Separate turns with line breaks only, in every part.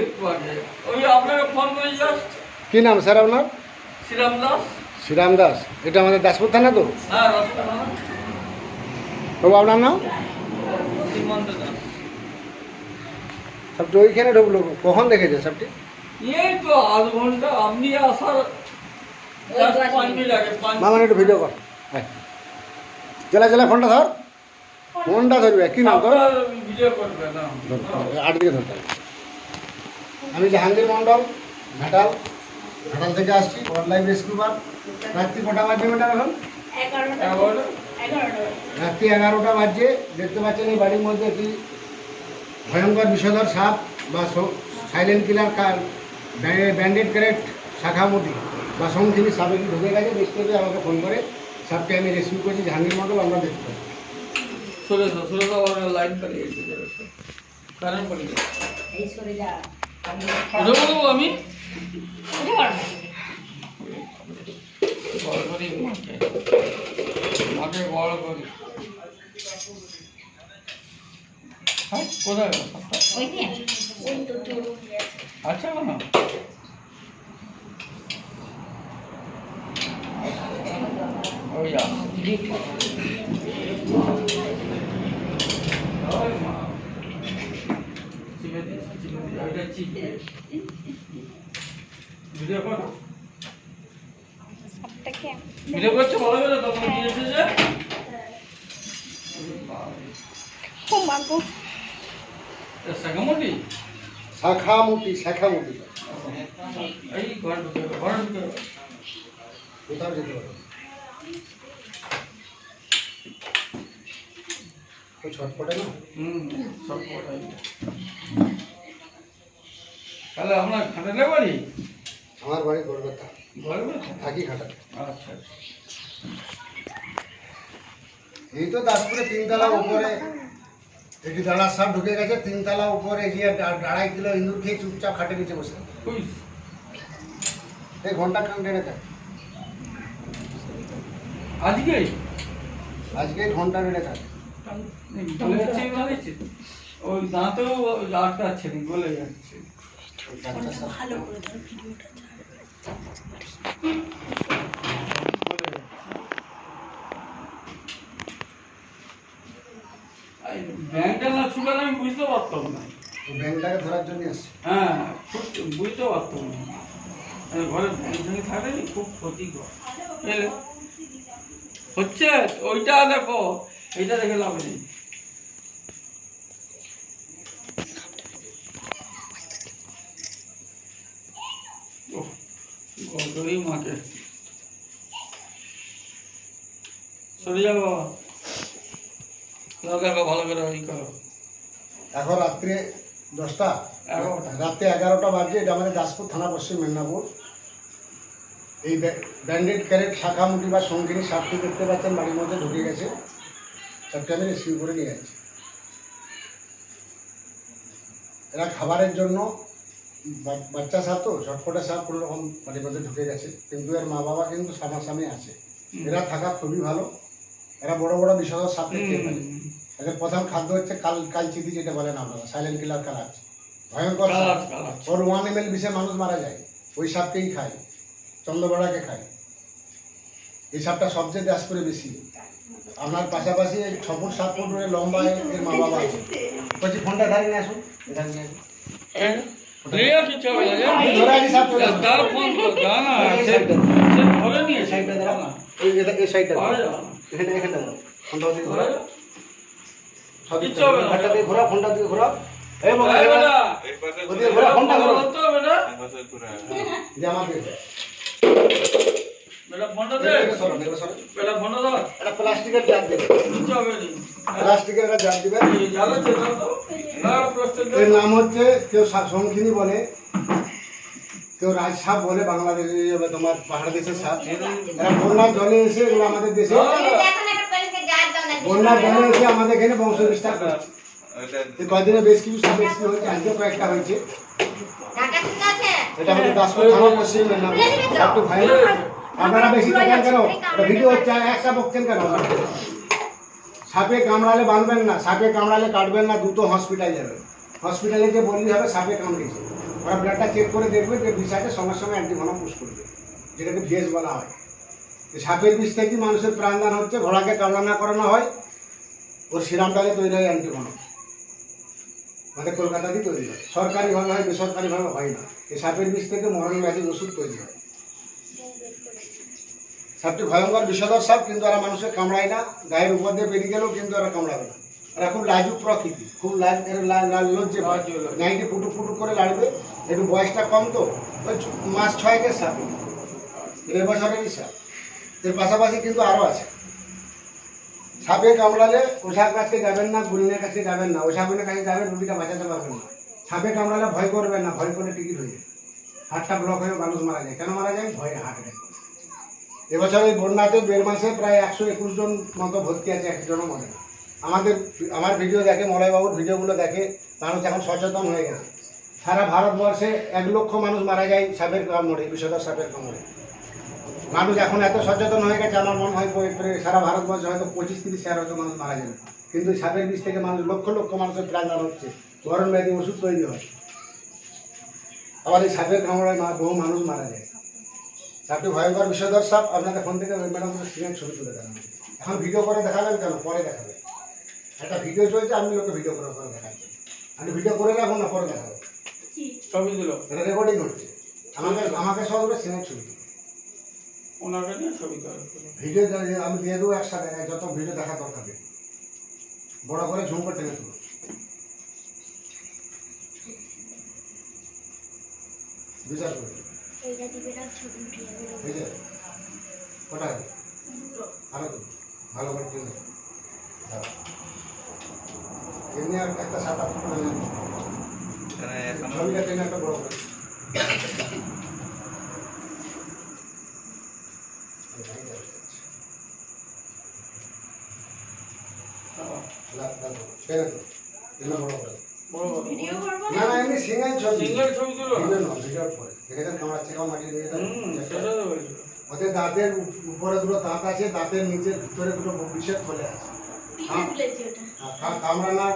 একটু আগে ওই আপনাকে ফোন করে জাস্ট
কি নাম স্যার আপনার?
শ্রীরাম দাস।
শ্রীরাম দাস। এটা আমাদের দাসপুর থানা তো?
হ্যাঁ
বাবু আপনার নাম?
শ্রীমন্ত দাস।
সবটি ওইখানে ঢুকলো। কখন দেখেছে সবটি
এই তো আধ ঘণ্টা। আপনি আসার
মামা একটু ভিডিও কর। হ্যাঁ চলে চলে ফোনটা ধর। ফোনটা ধরবে। কি নাম তোর?
ভিডিও করবে না।
আট দিকে ধরতে হবে। আমি জাহাঙ্গীর মন্ডল ঘাটাল ঘাটাল থেকে আসছি লাইফ রেস্কিউবার রাত্রি কটা বাজছে ম্যাডাম এখন? রাত্রি এগারোটা বাজছে দেখতে পাচ্ছেন এই বাড়ির মধ্যে একটি ভয়ঙ্কর বিষধর সাপ বা সাইলেন্ট কিলার কার ব্যান্ডেড ক্যারেট শাখামতি বা সংথিনী সাপ একটি ঢুকে গেছে দেখতে পেয়ে আমাকে ফোন করে সাপকে আমি রেস্কিউ করেছি জাহাঙ্গীর মন্ডল আমরা দেখতে পাচ্ছি।
সুরেশ সুরেশ আমার লাইন পালিয়ে গেছে কারেন্ট পালিয়ে
এই সরে যা
উঠে বলব আমি? বড় করি মাকে বড় করি। হ্যাঁ কোথায়? আচ্ছা না ওই যা ওই মা। চিপে দিয়েছে, চিপে দিয়েছে, ওইটা চিপে। ভিডিও কর।
সবটাকে
ভিডিও করছে ভালো করে তখন কি এসেছে
ও মাগো
সাগামুটি
শাখামতি? শাখামতি
এই ঘর ঘর
কোথাও যেতে পারো ওই ছটপটে না?
হুম তাহলে আপনার খাটালে বাড়ি
আমার বাড়ি কলকাতা। থাকি খাটাতে
আচ্ছা আচ্ছা।
এই তো দাসপুরে তিনতলা উপরে। একটি দাঁড়ার সাপ ঢুকে গেছে তিনতলা উপরে গিয়ে আড়াই কিলো ইঁদুর খেয়ে চুপচাপ খাটে নিচে বসে। এই ঘণ্টা কান টেনে দেয়
আজকে?
আজকে এই ঘণ্টা বেড়ে থাকে
ওই দাঁতেও আটকাচ্ছে নি গলে যাচ্ছে।
ভালো করে ভিডিওটা
না আমি বুঝতে পারতাম না।
ব্যাংকটাকে ধরার জন্য আসছে।
হ্যাঁ বুঝতে পারতাম না। ঘরে ব্যাংক ভেঙে থাকলে খুব ক্ষতিকর। হচ্ছে? ওইটা দেখো এইটা দেখে লাভ নেই। গল্পই মাকে চলে যাও বাবা। দেখো ভালো করে ই করো।
এখন রাত্রে দশটা?
এগারোটা।
রাত্রে এগারোটা বাজে এটা আমাদের দাসপুর থানা পশ্চিম মেদিনীপুর। এই ব্যান্ডেড ক্যারেট শাখামুটি বা সঙ্গিনী সাপটি দেখতে পাচ্ছেন বাড়ির মধ্যে ঢুকে গেছে। সাপটি আমি রেস্কিউ করে নিয়ে যাচ্ছি। এরা খাবারের জন্য বাচ্চা সাপ তো ছটফটে সাপ কোনো রকম বাড়ির মধ্যে ঢুকে গেছে। কিন্তু এর মা বাবা কিন্তু সামনাসামনি আছে। এরা থাকা খুবই ভালো। এরা বড় বড় বিষয় সাপকে খেয়ে ফেলে এদের প্রধান খাদ্য হচ্ছে কাল কালচিতি যেটা বলেন আপনারা সাইলেন্ট কিলার কালার। ভয়ঙ্কর সাপ। ওর ওয়ান এম এল বিষে মানুষ মারা যায়। ওই সাপকেই খায়। চন্দ্রবড়াকে খায়। এই সাপটা সবচেয়ে ব্যাস করে বেশি। আপনার পাশাপাশি এই ছ ফুট সাত ফুট লম্বা এর মা বাবা আছে। বলছি ফোনটা ধারে নিয়ে আসুন। এখানে নিয়ে আসুন। দাঁড়াও। ফোনটা দিয়ে ঘোরা ঘোরাও। ফোনটা
কথা
প্লাস্টিকের দেবে। প্লাস্টিকের একটা। এর নাম হচ্ছে কেউ শঙ্খিনী বলে কেউ রাজ সাপ বলে বাংলাদেশে যাবে তোমার পাহাড় দেশের সাপ। এরা বন্যার জলে এসে এগুলো আমাদের দেশে বন্যার জলে এসে আমাদের এখানে বংশ বিস্তার করছে এই কয়দিনে বেশ কিছু সাপ এসে হয়েছে আজকে কয়েকটা হয়েছে। এটা আমাদের দাসপুর থানা পশ্চিম মেদিনীপুর একটু ভাই আপনারা বেশি কেন? ভিডিও হচ্ছে আর এক সাপ বকছেন কেন? সাপে কামড়ালে বাঁধবেন না সাপে কামড়ালে কাটবেন না দ্রুত হসপিটাল যাবেন হসপিটালে গিয়ে বললি হবে সাপে কামড়েছে। ওরা ব্লাডটা চেক করে দেখবে যে বিষ আছে সঙ্গে সঙ্গে অ্যান্টিভনম পুশ করবে যেটাকে ভিএস বলা হয়। এই সাপের বিষ থেকে মানুষের প্রাণদান হচ্ছে ঘোড়াকে কামড়ানা করানো হয় ওর সিরামটাকে তৈরি হয় অ্যান্টিভনম আমাদের কলকাতাতেই তৈরি হয়। সরকারিভাবে হয় বেসরকারিভাবে হয় না। এই সাপের বিষ থেকে মরণ ব্যাধির ওষুধ তৈরি হয়। সাপটি ভয়ঙ্কর বিষধর সাপ কিন্তু এরা মানুষের কামড়ায় না গায়ের উপর দিয়ে বেরিয়ে গেলেও কিন্তু এরা কামড়াবে না। এরা খুব লাজুক প্রকৃতি খুব লাজ লজ্জে। নাইটি ফুটু ফুটু করে লাড়বে একটু বয়সটা কম তো ওই মাস ছয়েকের সাপ এর বছরেরই সাপ এর পাশাপাশি কিন্তু আরও আছে। সাপে কামড়ালে ওষার কাছে যাবেন না গুলিনের কাছে যাবেন না ওষা গুলিনের কাছে যাবেন রুগীটা বাঁচাতে পারবেন না। সাপে কামড়ালে ভয় করবেন না ভয় করে টিকিট হয়ে যায়। হার্টটা ব্লক হয়ে মানুষ মারা যায়। কেন মারা যায়? ভয়ে অ্যাটাক। এবছর এই বন্যাতে দেড় মাসে প্রায় একশো একুশ জন মতো ভর্তি আছে একজনও মরে না। আমাদের আমার ভিডিও দেখে, মলয়বাবুর ভিডিওগুলো দেখে মানুষ এখন সচেতন হয়ে গেছে। সারা ভারতবর্ষে এক লক্ষ মানুষ মারা যায় সাপের কামড়ে, বিষধর সাপের কামড়ে। মানুষ এখন এত সচেতন হয়ে গেছে, আমার মনে হয় সারা ভারতবর্ষে হয়তো পঁচিশ, তিরিশ হাজার হয়তো মানুষ মারা যাবে। কিন্তু সাপের বিষ থেকে মানুষ লক্ষ লক্ষ মানুষের প্রাণ হচ্ছে। গরম ব্যাধি ওষুধ তৈরি হয়। আবার এই সাপের কামড়ায় বহু মানুষ মারা যায়। সাপটি ভয়ঙ্কর বিষধর সাপ আপনাদের ফোন থেকে ম্যাডাম সিনেন ছবি তুলে দেখান এখন ভিডিও করে দেখাবেন কেন? পরে দেখাবেন। একটা ভিডিও চলছে আপনি লোকে ভিডিও করে করে দেখাচ্ছি। আমি ভিডিও করে রাখুন না পরে দেখাবেন।
ছবি দিল।
এটা রেকর্ডিং হচ্ছে। আমাকে আমাকে সব সিনেন ছবি তুলে।
ওনাকে নিয়ে ছবি
ভিডিও আমি দিয়ে দেবো একসাথে যত ভিডিও দেখা দরকার। বড় করে ঝুম করে টেনে তুলো বিচার করে
এইটা দিবে না ছবি উঠে যাবে
বুঝলে কটা হবে? আরও তো ভালো করে টেনে দাও। এমনি আর একটা সাত আট ফুট হয়ে যাবে। ছবিটা টেনে একটা বড় করে লাগ- লাগ- টেনে তো। টেনে বড় করে।
ভিডিও করব
না? না এমনি সিঙ্গেল ছবি।
সিঙ্গেল ছবি তুলো।
ভিডিও নয় ভিডিওর পরে। দেখেছেন কামড়াচ্ছে কামড় মাটিয়ে দিয়ে
হুম সেটা তো
ওদের দাঁতের উপরে দুটো দাঁত আছে দাঁতের নিচের ভিতরে দুটো বিষের খোলে আছে।
পিঠে তুলেছি ওটা?
আর কা- কামড়ানা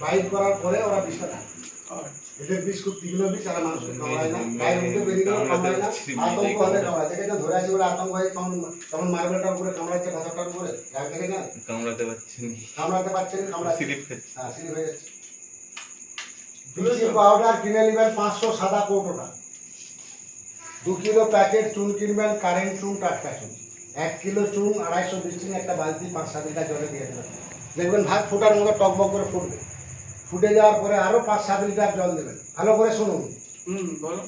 বাইট করার পরে ওরা বিষটা খায়
আচ্ছা
এদের বিষ খুব তীক্ষ্ণ বিষ আর কামড়ায় না। বেরিয়ে গেলেও কামড়ায় না। আতঙ্ক হলে কামড়ায়। দেখেছেন ধরে আছে বলে আতঙ্ক হয়ে কেমন মার্বেলটার উপরে কামড়াচ্ছে উপরে গায়ে দেখে না
কামড়াতে পারছেন
কামড়াতে পারছে না কামড়াচ্ছে
স্লিপ খাচ্ছে
হ্যাঁ স্লিপ হয়ে যাচ্ছে। ব্লিচিং পাউডার কিনে নেবেন পাঁচশো সাদা কৌটোটা। দু কিলো প্যাকেট চুন কিনবেন কারেন্ট চুন টাটকা চুন। এক কিলো চুন আড়াইশো ব্লিচিং একটা বালতি পাঁচ সাত লিটার জলে দিয়ে দেবেন। দেখবেন ভাত ফোটার মতো টকবক করে ফুটবে। ফুটে যাওয়ার পরে আরও পাঁচ সাত লিটার জল দেবেন। ভালো করে শুনুন।
হুম বলো।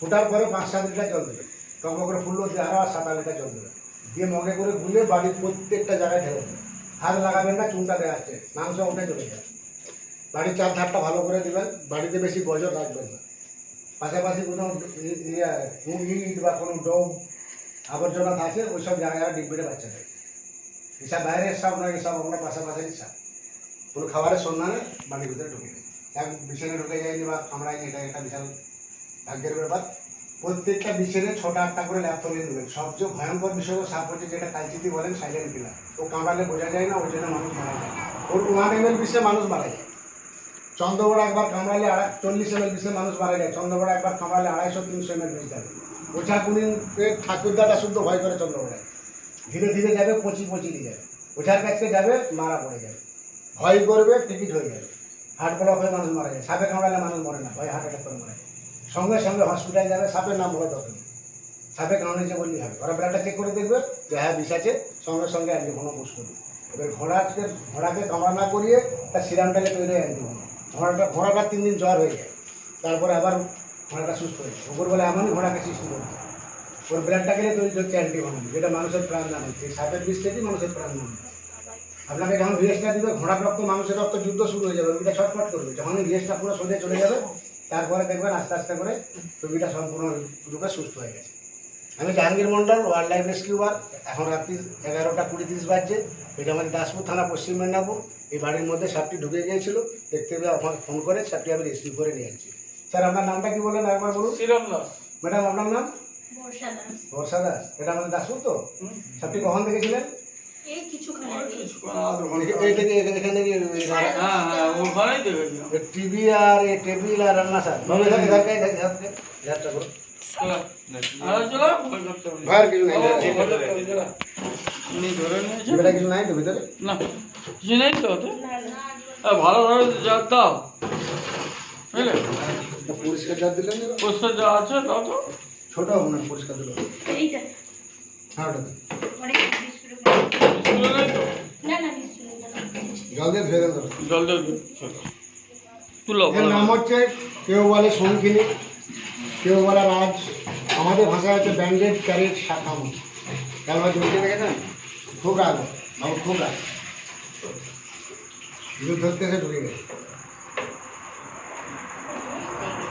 ফোটার পরে পাঁচ সাত লিটার জল দেবেন। টকবক করে ফুললো দিয়ে আরও সাত আট লিটার জল দেবেন। দিয়ে মগে করে গুলে বাড়ির প্রত্যেকটা জায়গায় ঢেলে দেবেন। হাত লাগাবেন না চুনটা দেখাচ্ছে মাংস উঠে চলে যাবে। বাড়ির চার ধারটা ভালো করে দেবেন বাড়িতে বেশি গজর রাখবেন না। পাশাপাশি কোনো ইয়ে, ইট বা কোনো ডোম আবর্জনা থাকে ওই সব জায়গায় ডিব্বিতে বাচ্চা দেয়। এসব বাইরের সব নয় এসব আমরা পাশাপাশি সব কোনো খাবারের সন্ধানে বাড়ির ভিতরে ঢুকে যায়। এক বিছানে ঢুকে যায়নি বা কামড়ায়নি এটা একটা বিশাল ভাগ্যের ব্যাপার। প্রত্যেকটা বিছানে ছটা আটটা করে ল্যাপ তলিয়ে দেবেন। সবচেয়ে ভয়ঙ্কর বিষয় সাপ হচ্ছে যেটা কালচিতি বলেন সাইলেন্ট কিলার ও কামড়ালে বোঝা যায় না ওই জন্য মানুষ মারা যায়। ওর ওয়ান এম এল বিষে মানুষ মারা যায়। চন্দ্রবড়া একবার কামড়ালে আড়াই, চল্লিশ এম এল মানুষ মারা যায়। চন্দ্রবড়া একবার কামড়ালে আড়াইশো, তিনশো এম এল বিষ যাবে। ওঝা কুড়িতে ঠাকুরদাটা শুদ্ধ ভয় করে চন্দ্রবড়ায় ধীরে ধীরে যাবে, পচি দিয়ে যাবে। ওঝার কাছে যাবে, মারা পড়ে যাবে। ভয় করবে, টিকিট হয়ে যাবে। হার্ট ব্লক হয়ে মানুষ মারা যায়। সাপে কামড়ালে মানুষ মরে না, ভয় হার্ট অ্যাটাক করে মারা যায়। সঙ্গে সঙ্গে হসপিটাল যাবে, সাপের নাম বলে দরকার। সাপে কামড়েছে বললেই হবে। ওরা ব্লাডটা চেক করে দেখবে, যে হ্যাঁ বিষ আছে। সঙ্গে সঙ্গে অ্যান্টিভোনো পুষ করবে এবার ঘোড়াকে ঘোড়াকে কামড়া না করিয়ে তার সিরামটাকে তৈরি অ্যান্টিভোনো ঘোড়াটা ঘোড়াটা তিন দিন জ্বর হয়ে যায়। তারপরে আবার ঘোড়াটা সুস্থ হয়ে যায়। ওপর বলে এমনই ঘোড়াকে সৃষ্টি করছে ওর ব্লাডটা গেলে তৈরি হচ্ছে অ্যান্টিভোনো যেটা মানুষের প্রাণ দান হচ্ছে সাপের বিষ থেকেই মানুষের প্রাণ দান আপনাকে যখন রিয়েসটা দিবে ঘোড়ার রক্ত, মানুষের রক্ত যুদ্ধ শুরু হয়ে যাবে। রোগীটা ছটফট করবে। যখন রিয়েসটা পুরো সোজা চলে যাবে, তারপরে দেখবেন আস্তে আস্তে করে রোগীটা সম্পূর্ণ রূপে সুস্থ হয়ে গেছে। আমি জাহাঙ্গীর মন্ডল ওয়াইল্ড লাইফ রেস্কিউবার এখন রাত্রি এগারোটা কুড়ি তিরিশ বাজছে। এটা আমাদের দাসপুর থানা, পশ্চিম মেদিনীপুর। এই বাড়ির মধ্যে সাপটি ঢুকে গিয়েছিল। দেখতে পেয়ে আমাকে ফোন করে সাপটি আমি রেস্কিউ করে নিয়ে আসছি। স্যার আপনার নামটা কি বললেন একবার বলুন?
শ্রীরাম দাস।
ম্যাডাম আপনার নাম?
বর্ষা দাস।
বর্ষা দাস। এটা আমাদের দাসপুর তো? সাপটি কখন দেখেছিলেন
হ্যাঁ হ্যাঁ
টিভি আর এ টেবিল আর রান্না স্যার।
হবে
কিছু নাই তো ভিতরে?
না কিছু নেই তো ভালো ধরে জাত দাও। বুঝলে?
পরিষ্কার দিলেন না?
পোস্টার যা আছে দাও তো।
ছোট হবে না পরিষ্কার দিল
এইটা।
হ্যাঁ ওটা জল দিয়ে ধুয়ে দেন
জল দিয়ে। তুলো
এর নাম হচ্ছে কেউ বলে শঙ্কিনী কেউ বলে রাজ। আমাদের ভাষায় হচ্ছে ব্যান্ডেড ক্যারেট শাখামু। কেন বুঝতে পেরেছেন খুব রাগ বাবু খুব রাগ দুধ ধরতে এসে ঢুকে গেছে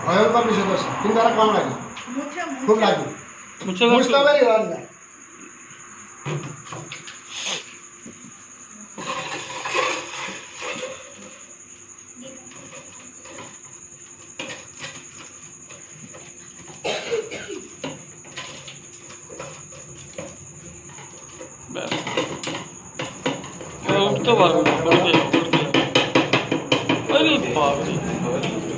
ভয়ঙ্কর বিষয় দোষ কিন্তু তারা কম লাগে
মুছে
খুব লাগে
মুছে
বুঝতে
দাও
পারি রাগ না
ব্যাস। এবার উঠতে পারবে না বাপরে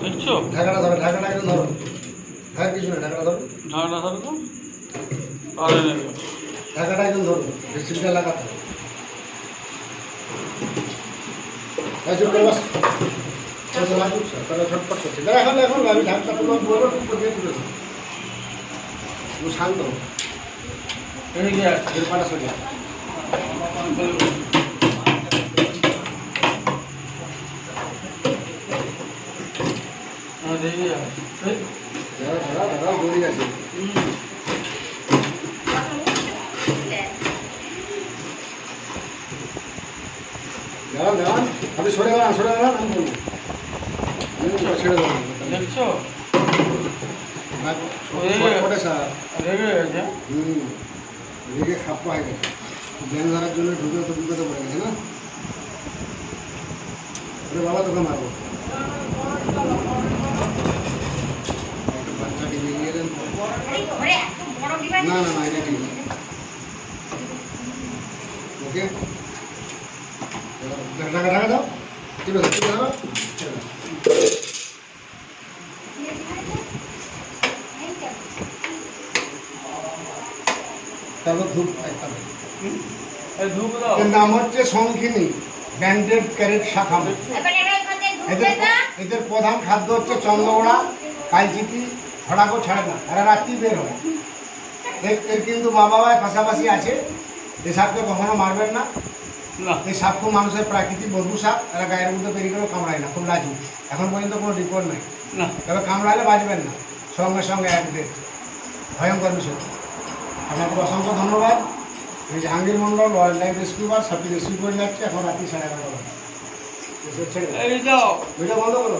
দেখছ?
ঢাকাটা ধরো ঢাকাটা একদম ধরো। হ্যাঁ কিছু না ঢাকাটা ধরো।
ঝাড়া ধরো তো। আরে নেবে
ঢাকাটা একদম ধরো রেসিপিটা লাগাতে হ্যাঁ চুপ করে বাস। এখন এখন আমি ঢাকটা পুরো বলব টুক করে দিয়ে তুলে শান্ত হও।
এই যে
এর পাটা সরিয়ে
হ্যাঁ দেখি এই
দাঁড়া দাঁড়া দাঁড়া দৌড়ে গেছে
হুম।
দাঁড়ান দাঁড়ান আপনি সরে দাঁড়ান সরে দাঁড়ান আমি বলব ছেড়ে দেবো
দেখছ রেগে গেছে।
হুম। রেগে খাপ্পা হয়ে গেছে জ্ঞান ধরার জন্য ঢুকে তো বিপদে পড়ে গেছে না বাবা তোকে মারবো একটা বাচ্চাকে নিয়ে গেলেন
ঘরে এত বড় ডিভাইস
না না না এটা ঠিক না। ওকে? ঢাকা ঢাকা দাও। ঠিক আছে ঠিক আছে তারপর ধূপ একটা দাও।
হুম? এই ধূপ দাও।
নাম হচ্ছে শঙ্খিনী ব্যান্ডেড ক্যারেট শাখা। এদের এদের প্রধান খাদ্য হচ্ছে চন্দ্রগোড়া কালচিটি হঠাকো ছাড়ে না এরা রাত্রি বের হয় এর কিন্তু মা বাবার পাশাপাশি আছে। এই সাপকে কখনো মারবেন না।
না।
এই সাপ খুব মানুষের প্রাকৃতিক বন্ধু সাপ এরা গায়ের মধ্যে পেরিয়ে গেলেও কামড়ায় না খুব লাজু এখন পর্যন্ত কোনো রিপোর্ট নেই।
না।
তবে কামড়ালে বাঁচবেন না সঙ্গে সঙ্গে এক ডেট ভয়ঙ্কর বিষয়। আপনাকে অসংখ্য ধন্যবাদ। আমি জাহাঙ্গীর মন্ডল ওয়াইল্ড লাইফ রেস্কিউবার সাপটি রেস্কিউ করে যাচ্ছে এখন রাত্রি সাড়ে এগারোটা।
এই
ভিডিও বন্ধ করো।